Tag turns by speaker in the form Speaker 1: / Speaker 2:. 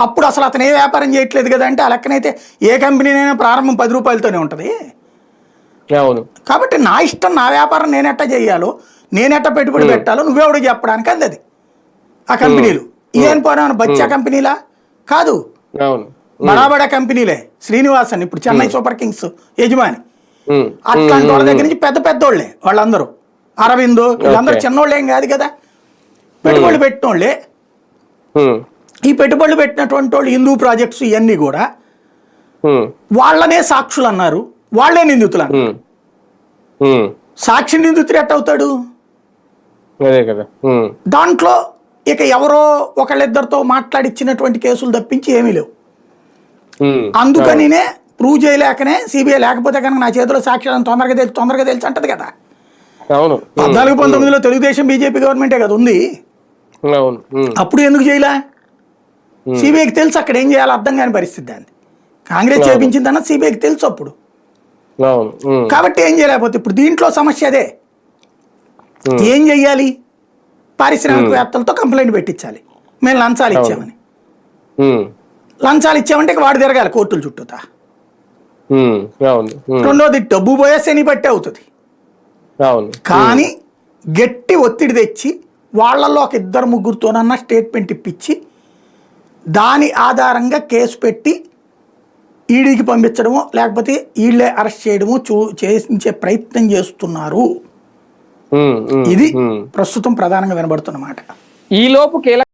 Speaker 1: అప్పుడు అసలు అతను ఏ వ్యాపారం చేయట్లేదు కదా అంటే ఆ లెక్కనైతే ఏ కంపెనీనైనా ప్రారంభం పది రూపాయలతోనే ఉంటుంది.
Speaker 2: అవును.
Speaker 1: కాబట్టి నా ఇష్టం నా వ్యాపారం నేనెట్టా చేయాలో నేనెట్ట పెట్టుబడి పెట్టాలో నువ్వెవడు చెప్పడానికి అంది అది. ఆ కంపెనీలు. ఏం పోనా బచ్చా కంపెనీలా? కాదు. బడాబడా కంపెనీలే. శ్రీనివాసన్ ఇప్పుడు చెన్నై సూపర్ కింగ్స్ యజమాని. అట్లాంటి వాళ్ళ దగ్గర నుంచి పెద్ద పెద్దోళ్ళే వాళ్ళందరూ. అరవింద్ వీళ్ళందరూ. చిన్నోళ్ళే కాదు కదా. పెట్టుబడులు పెట్టినోళ్ళే. ఈ పెట్టుబడులు పెట్టినటువంటి వాళ్ళు హిందూ ప్రాజెక్ట్స్ ఇవన్నీ కూడా వాళ్ళనే సాక్షులు అన్నారు. వాళ్ళే నిందితులు అన్నారు. సాక్షి నిందితుడు ఎట్ట అవుతాడు
Speaker 2: అదే కదా. ఉమ్,
Speaker 1: దాంట్లో ఇక ఎవరో ఒకళ్ళిద్దరితో మాట్లాడిచ్చినటువంటి కేసులు తప్పించి ఏమీ లేవు. అందుకనినే ప్రూవ్ చేయలేకనే సిబిఐ లేకపోతే కనుక నా చేతిలో సాక్ష్యాలను తొందరగా తెలిసి తొందరగా తెలిసి అంటది కదా.
Speaker 2: అవును.
Speaker 1: పద్నాలుగు పంతొమ్మిదిలో తెలుగుదేశం బీజేపీ గవర్నమెంటే కదా ఉంది. అప్పుడు ఎందుకు చేయలే? సిబిఐకి తెలుసు అక్కడ ఏం చేయాలో అర్థం కాని పరిస్థితి దాన్ని కాంగ్రెస్ చేపించిందన్న సిబిఐకి తెలుసు అప్పుడు.
Speaker 2: ఉమ్,
Speaker 1: కాబట్టి ఏం చేయలేకపోతే ఇప్పుడు దీంట్లో సమస్య అదే. ఏం చెయ్యాలి? పారిశ్రామికవేత్తలతో కంప్లైంట్ పెట్టించాలి. మేము లంచాలు ఇచ్చామని. లంచాలు ఇచ్చామంటే ఇక వాడు తిరగాలి కోర్టుల చుట్టూతా. రెండోది డబ్బు పోయే శని బట్టి అవుతుంది. కానీ గట్టి ఒత్తిడి తెచ్చి వాళ్ళల్లో ఒక ఇద్దరు ముగ్గురితోనన్నా స్టేట్మెంట్ ఇప్పించి దాని ఆధారంగా కేసు పెట్టి ఈడీకి పంపించడమో లేకపోతే వీళ్ళే అరెస్ట్ చేయడమో చూ చేయించే ప్రయత్నం చేస్తున్నారు ఇది. ప్రస్తుతం ప్రధానంగా వినబడుతున్నమాట
Speaker 2: ఈ లోపు కీలక